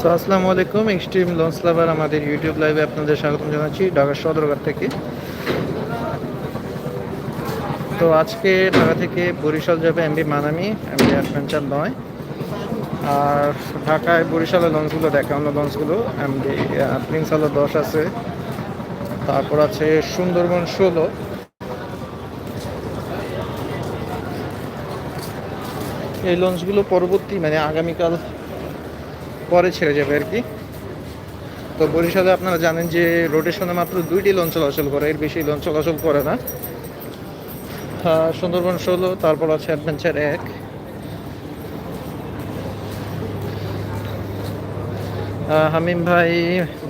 So আসসালামু আলাইকুম extreme launch lover আমাদের ইউটিউব লাইভে আপনাদের স্বাগতম জানাচ্ছি ঢাকা সদরঘাট থেকে। তো আজকে ঢাকা থেকে বরিশাল যাবে এমবি মানামি এমবি অ্যাডভেঞ্চার নয়। আর ঢাকায় বরিশালের লঞ্চগুলো দেখানো লঞ্চগুলো এমবি প্রিন্স দশ আছে। তারপর আছে সুন্দরবন ষোলো। এই লঞ্চগুলো পরবর্তী মানে আগামীকাল পরে ছেড়ে যাবে আর কি। তো বরিশালে আপনারা জানেন যে রোটেশনে মাত্র দুইটি লঞ্চ চলাচল করে, এর বেশি লঞ্চ চলাচল করে না। সুন্দরবন ষোলো, তারপর আছে অ্যাডভেঞ্চার এক। হামিম ভাই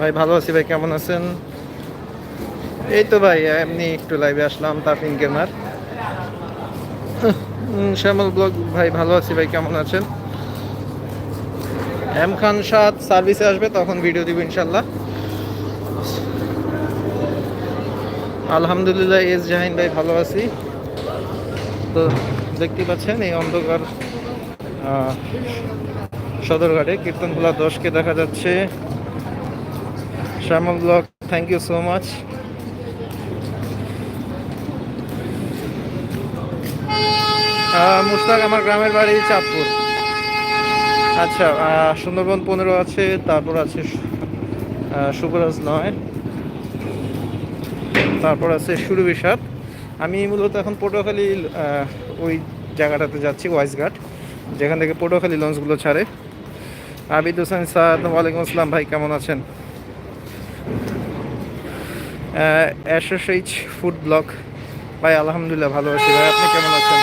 ভাই ভালো আছি ভাই, কেমন আছেন? এই তো ভাই, এমনি একটু লাইভে আসলাম, তাফিন গেমার। শ্যামল ব্লগ, ভাই ভালো আছি ভাই, কেমন আছেন? এম খান সাদ সার্ভিসে আসবে, তখন ভিডিও দিব ইনশাল্লাহ। আলহামদুলিল্লাহ, এস জাহিন ভাই ভালো আছি। তো দেখতে পাচ্ছেন এই অন্ধকার সদরঘাটে কীর্তনখোলা দশকে দেখা যাচ্ছে। Shyamal block thank you so much Mustak আমার গ্রামের বাড়ি চাঁদপুর। আচ্ছা সুন্দরবন পনেরো আছে তারপর আছে সু- আহ, শুভরাজ নয়। তারপর আছে সুরু বিষাদ আমি মূলত এখন পটুয়াখালী ওই জায়গাটাতে যাচ্ছি ওয়াইজঘাট যেখান থেকে পটুয়াখালী লঞ্চগুলো ছাড়ে। আবিদ হোসেন সাদ ওয়ালাইকুম আসসালাম ভাই কেমন আছেন? SSH food blog. ভাই আলহামদুলিল্লাহ ভালো আছি। ভাই আপনি কেমন আছেন?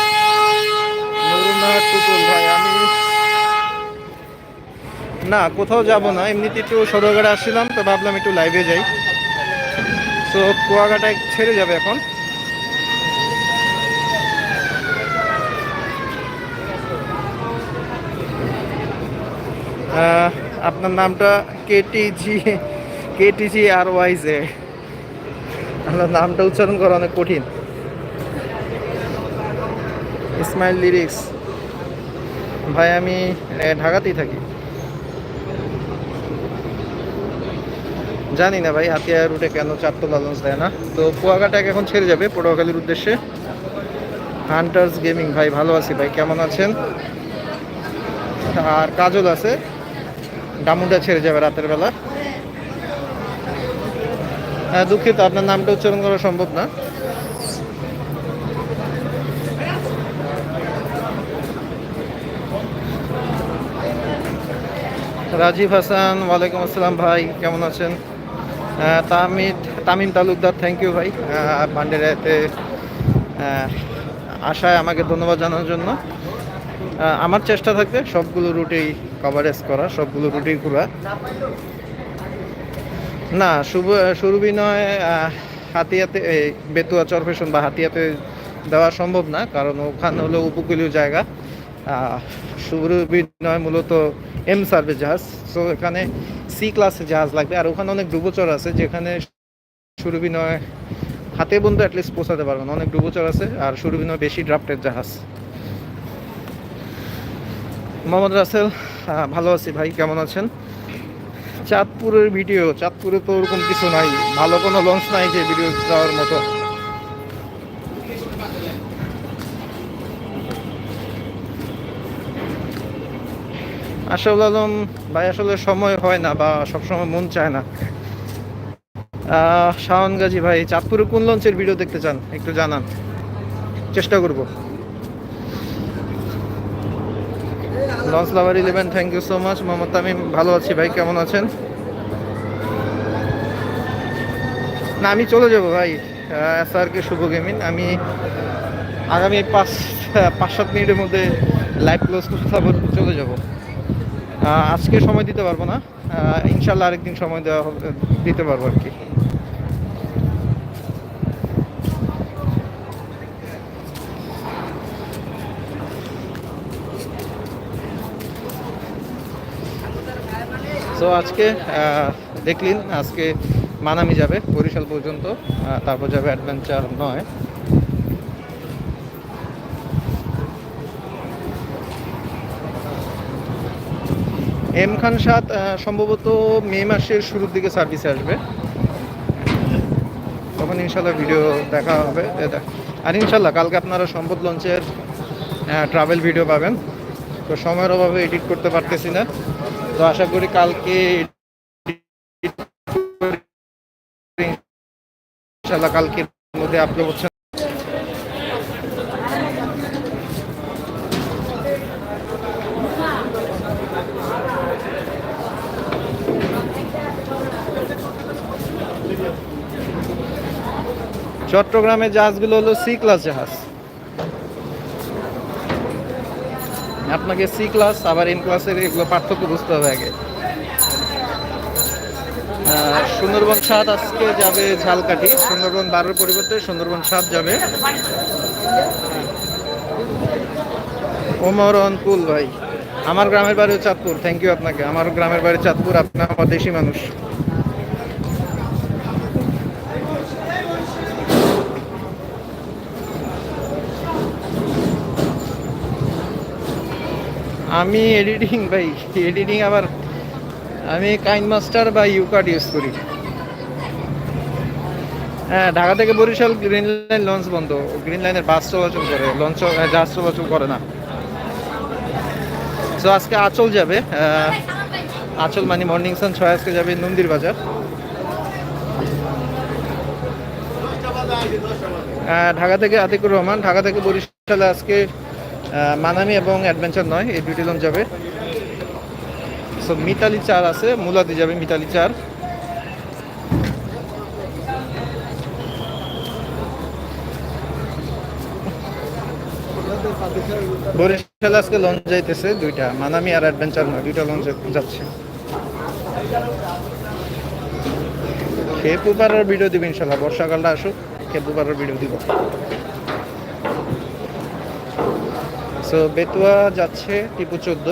ভাই আমি না, কোথাও যাব না। এমনিতে একটু সদরঘাটে আসছিলাম, তো ভাবলাম একটু লাইভে যাই। তো কুয়াকাটা ছেড়ে যাবে এখন। আপনার নামটা কেটিজি কেটিজি আর ওয়াইজে আপনার নামটা উচ্চারণ করা অনেক কঠিন। ইসমাইল লিরিক্স ভাই, আমি ঢাকাতেই থাকি। জানি না ভাই হাতিয়া রুটে কেন চারতলা লঞ্চ দেয় না। তো কুয়াকাটা এখন ছেড়ে যাবে পটুয়াখালীর উদ্দেশ্যে। হান্টার্স গেমিং ভাই, ভালো আছি ভাই, কেমন আছেন? আর কাজল আছে ডামুডা ছেড়ে যাবে রাতের বেলা। হ্যাঁ দুঃখিত, আপনার নামটা উচ্চারণ করা সম্ভব না। রাজীব হাসান, ওয়ালাইকুম আসসালাম ভাই, কেমন আছেন? তামিদ তামিম তালুকদার থ্যাংক ইউ ভাই। বান্ডেরাতে আশায় আমাকে ধন্যবাদ জানানোর জন্য। আমার চেষ্টা থাকবে সবগুলো রুটেই কভারেজ করা সবগুলো রুটেই ঘোরা না শুভ সুরভি নয় আহ, হাতিয়াতে বেতুয়া চরফেশন বা হাতিয়াতে দেওয়া সম্ভব না কারণ ওখানে হলো উপকূলীয় জায়গা। আহ, সুরভি নয় মূলত এম সার্ভিস জাহাজ সো এখানে সি ক্লাসের জাহাজ লাগবে, আর ওখানে অনেক ডুবোচর আছে, যেখানে সুরভি নয় হাতে বন্ধু অ্যাটলিস্ট পৌঁছাতে পারবে না, অনেক ডুবোচর আছে, আর সুরভি বেশি ড্রাফটের জাহাজ মোহাম্মদ রাসেল ভালো আছি ভাই, কেমন আছেন? চাঁদপুরের ভিডিও চাঁদপুরে তো ওরকম কিছু নাই, ভালো কোনো লঞ্চ নাই যে ভিডিও দেওয়ার মতো। আশাউল আলম ভাই আসলে সময় হয় না বা সবসময় মন চায় না। শাওন গাজী ভাই, চাঁদপুরে কোন লঞ্চের ভিডিও দেখতে চান? একটু জানান। চেষ্টা করব। Launch lover eleven thank you so much Mohammad Tamim, ভালো আছি ভাই, কেমন আছেন? না, আমি চলে যাব ভাই। এস আর কে শুভ গেমিং আমি আগামী পাঁচ পাঁচ সাত মিনিটের মধ্যে লাইভ ক্লোজ করতে চলে যাব। আজকে সময় দিতে পারব না। ইনশাল্লাহ আরেকদিন সময় দেওয়া হবে, দিতে পারব আর কি। সো আজকে দেখলেন, আজকে মানামি যাবে বরিশাল পর্যন্ত তারপর যাবে অ্যাডভেঞ্চার নয়। এম খান সাত সম্ভবত মে মাসের শুরুর দিকে সার্ভিসে আসবে। তখন ইনশাল্লাহ ভিডিও দেখা হবে। আর ইনশাল্লাহ কালকে আপনারা সম্পদ লঞ্চের ট্রাভেল ভিডিও পাবেন। তো সময়ের অভাবে এডিট করতে পারতেছি না। তো আশা করি কালকে ইনশাল্লাহ কালকের মধ্যে আপলোড হচ্ছে। চট্টগ্রামের জাহাজগুলো হলো সি ক্লাস জাহাজ। আপনাকে সি ক্লাস আবার এম ক্লাসের এগুলো পার্থক্য বুঝতে হবে আগে। সুন্দরবন সাত আজকে যাবে ঝালকাঠি। সুন্দরবন বারোর পরিবর্তে সুন্দরবন সাত যাবে। ওমরন কুল ভাই, আমার গ্রামের বাড়ি চাঁদপুর। থ্যাংক ইউ আপনাকে। আমার গ্রামের বাড়ি চাঁদপুর, আপনি আমার দেশি মানুষ। আমি এডিটিং ভাই এডিটিং আবার আমি কাইন মাস্টার বা ইউকার্ড ইউজ করি। হ্যাঁ ঢাকা থেকে বরিশাল গ্রিন লাইন লঞ্চ বন্ধ। গ্রিন লাইনের বাস চলাচল করে লঞ্চ জাহাজ চলাচল করে না। তো আজকে আচল যাবে আচল মানে মর্নিং সান ছয়, আজকে যাবে নন্দির বাজার ঢাকা থেকে আতিকুর রহমান, ঢাকা থেকে বরিশালে আজকে মানামি এবং অ্যাডভেঞ্চার নয়, এই দুইটি লঞ্চ যাবে। সো মিতালি চার আছে, মুলাদি যাবে মিতালি চার। বরিশাল আজকে লঞ্চ যাইতেছে দুইটা, মানামি আর অ্যাডভেঞ্চার নয়, দুইটা লঞ্চ যাচ্ছে। খেপু পাড়ার ভিডিও দিব ইনশাল্লাহ, বর্ষাকালটা আসুক খেপু পাড়ার ভিডিও দিব। সো বেতুয়া যাচ্ছে টিপু চোদ্দ।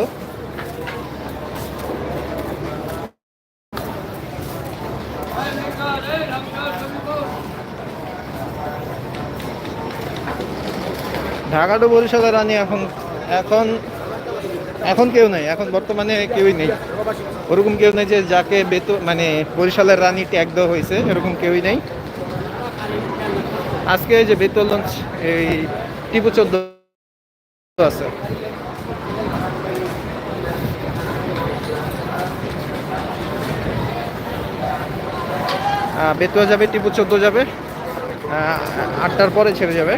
ঢাকা টু বরিশালের রানী এখন এখন এখন কেউ নেই, এখন বর্তমানে কেউই নেই। ওরকম কেউ নেই যে যাকে বেতু মানে বরিশালের রানী ট্যাগ দেওয়া হয়েছে, এরকম কেউই নেই। আজকে যে বেতল লঞ্চ, এই টিপু চোদ্দ আছে। বেতুয়া যাবে টিপু চোদ্দ যাবে। আটটার পরে ছেড়ে যাবে।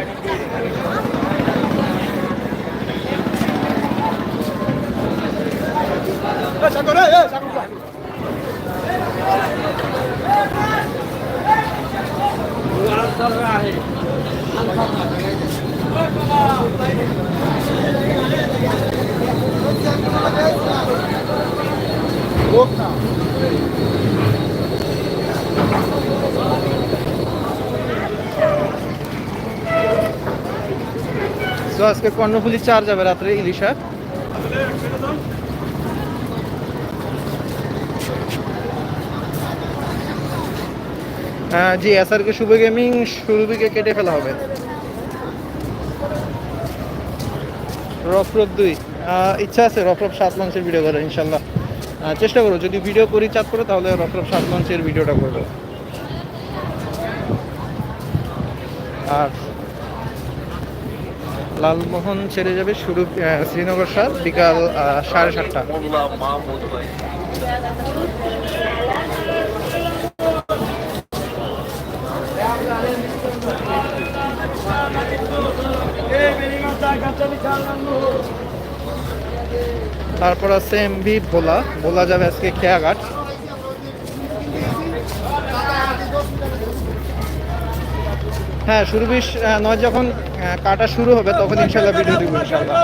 আজকে কর্ণফুলি চার যাবে রাত্রে ইলিশা হ্যাঁ জি এস আর কে শুভ গেমিং সুরভিকে কেটে ফেলা হবে। রফরফ দুই। ইচ্ছা আছে রফরফ সাত লঞ্চের ভিডিও করার, ইনশাল্লাহ। চেষ্টা করো যদি ভিডিও করি চাপ করো, তাহলে রফরফ সাত লঞ্চের ভিডিওটা করব। আর লালমোহন ছেড়ে যাবে শুরু শ্রীনগর সাত বিকাল সাড়ে সাতটা। তারপর আছে এম এমভি ভোলা। ভোলা যাবে আজকে খেয়াঘাট। হ্যাঁ শুরু বিশ নয় যখন আহ, কাটা শুরু হবে তখন ইনশাল্লাহ ভিডিও দিব ইনশাল্লাহ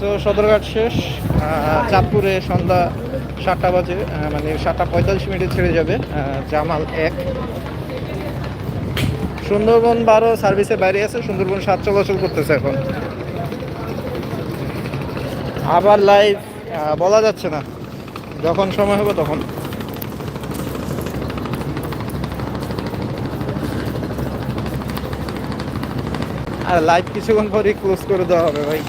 তো সদরঘাট শেষ চাঁদপুরে সন্ধ্যা সাতটা বাজে মানে সাতটা পঁয়তাল্লিশ মিনিটে ছেড়ে যাবে জামাল এক। সুন্দরবন বারো সার্ভিসে বাইরে আছে, সুন্দরবন সাত চলাচল করতেছে এখন। আবার লাইভ বলা যাচ্ছে না। যখন সময় হবে তখন। আর লাইভ কিছুক্ষণ পরেই ক্লোজ করে দেওয়া হবে ভাই।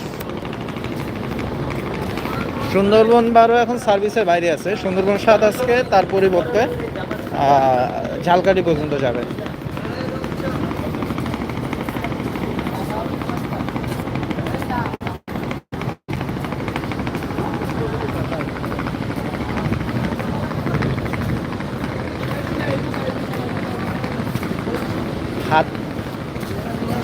সুন্দরবন বারো এখন সার্ভিসের বাইরে আছে। সুন্দরবন সাত আজকে তার পরিবর্তে ঝালকাঠি পর্যন্ত যাবে।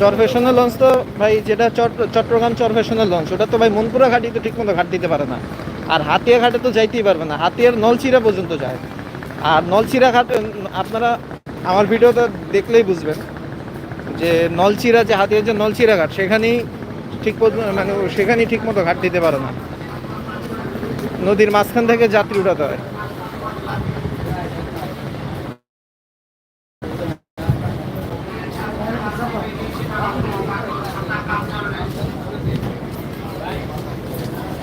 চরফেশনের লঞ্চ তো ভাই যেটা চট- চট্টগ্রাম চরফেশনের লঞ্চ ওটা তো ভাই মনপুরা ঘাটি তো ঠিক মতো ঘাট দিতে পারে না। আর হাতিয়া ঘাটে তো যাইতেই পারবে না। হাতিয়ার নলচিরা পর্যন্ত যায়। আর নলচিরা ঘাট, আপনারা আমার ভিডিওতে দেখলেই বুঝবেন যে নলচিরা যে হাতিয়ার যে নলচিরা ঘাট, সেখানেই ঠিক মানে সেখানেই ঠিক মতো ঘাট দিতে পারে না। নদীর মাঝখান থেকে যাত্রী উঠাতে হয়।